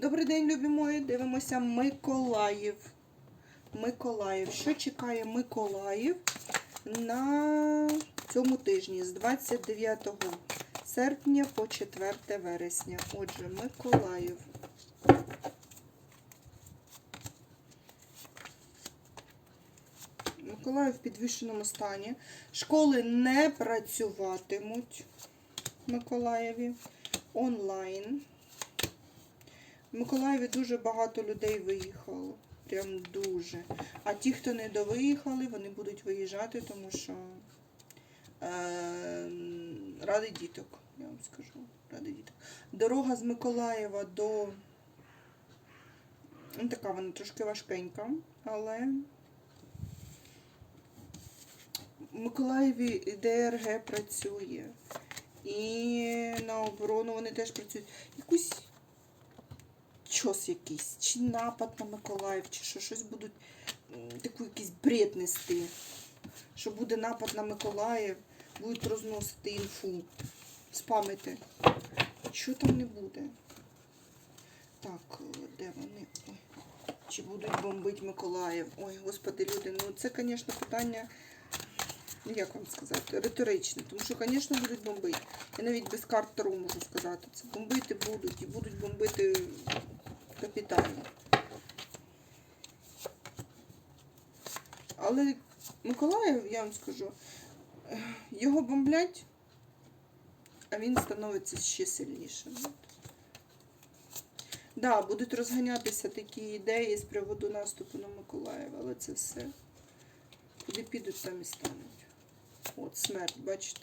Добрий день, любі мої. Дивимося Миколаїв. Миколаїв. Що чекає Миколаїв на цьому тижні з 29 серпня по 4 вересня. Отже, Миколаїв. Миколаїв в підвищеному стані. Школи не працюватимуть в Миколаєві онлайн. В Миколаєві дуже багато людей виїхало. Прям дуже. А ті, хто не довиїхали, вони будуть виїжджати, тому що е, ради діток, я вам скажу. Ради діток. Дорога з Миколаєва до. Ну, така вона трошки важкенька, але в Миколаєві ДРГ працює. І на оборону вони теж працюють. Якусь чос якийсь, чи напад на Миколаїв, чи що, щось будуть таку якийсь бред нести. Що буде напад на Миколаїв, будуть розносити інфу, спамити. Що там не буде? Так, е, де вони? Чи будуть бомбити Миколаїв? Ой, господи, люди, ну це, звісно, питання, ну як вам сказати, риторичне. Тому що, звісно, будуть бомбити. Я навіть без карт Таро можу сказати. Це бомбити будуть і будуть бомбити капітально. Але Миколаїв, я вам скажу, його бомблять, а він становиться ще сильнішим. Да, будуть розганятися такі ідеї з приводу наступу на Миколаїв, але це все. Куди підуть, там і стануть. От смерть, бачите.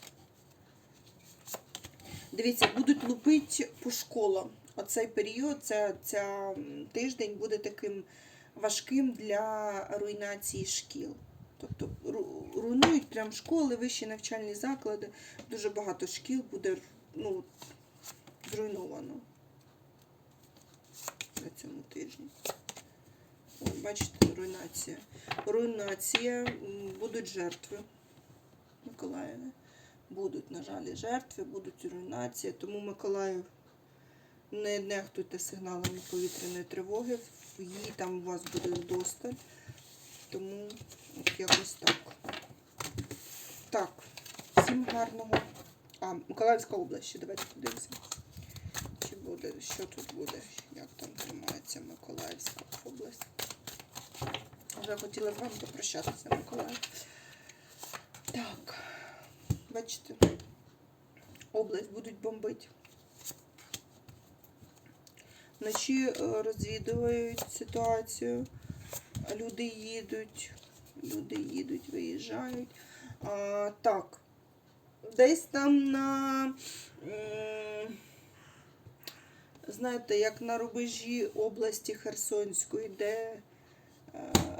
Дивіться, будуть лупити по школам. Оцей період, ця, ця тиждень буде таким важким для руйнації шкіл. Тобто руйнують прям школи, вищі навчальні заклади. Дуже багато шкіл буде ну, зруйновано на цьому тижні. Бачите, руйнація. Руйнація, будуть жертви. Миколаєві. Будуть, на жаль, жертви, будуть руйнація. Тому Миколаїв не нехтуйте сигналами повітряної тривоги. Її там у вас буде вдосталь. Тому от якось так. Так, всім гарного. А, Миколаївська область ще давайте подивимося. Чи буде, що тут буде, як там тримається Миколаївська область. Вже хотіла з вами попрощатися, Миколаїв. Так, бачите, область будуть бомбити. Вночі е, розвідують ситуацію. Люди їдуть, люди їдуть, виїжджають. А, так, десь там на, знаєте, як на рубежі області Херсонської, де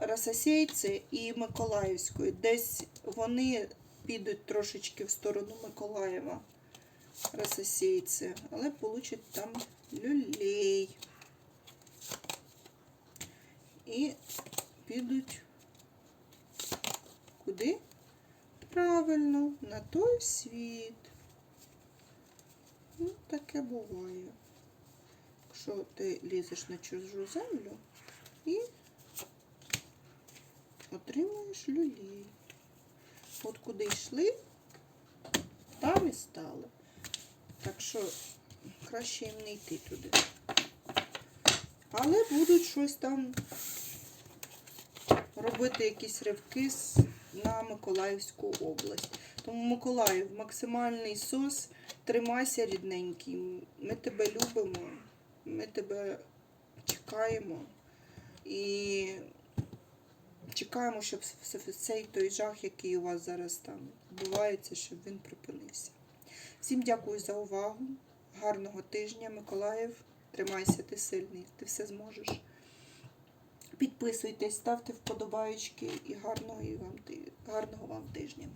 е, і Миколаївської, десь вони підуть трошечки в сторону Миколаєва, Рососейці, але получать там люлей. І підуть куди? Правильно, на той світ. Ну, таке буває. Якщо ти лізеш на чужу землю і отримуєш люлей. От куди йшли, там і стали. Так що краще їм не йти туди. Але будуть щось там робити якісь ривки на Миколаївську область. Тому Миколаїв, максимальний сос, тримайся рідненький. Ми тебе любимо, ми тебе чекаємо і чекаємо, щоб цей той жах, який у вас зараз там відбувається, щоб він припинився. Всім дякую за увагу. Гарного тижня, Миколаїв. Тримайся, ти сильний, ти все зможеш. Підписуйтесь, ставте вподобайки і гарного, вам, гарного вам тижня.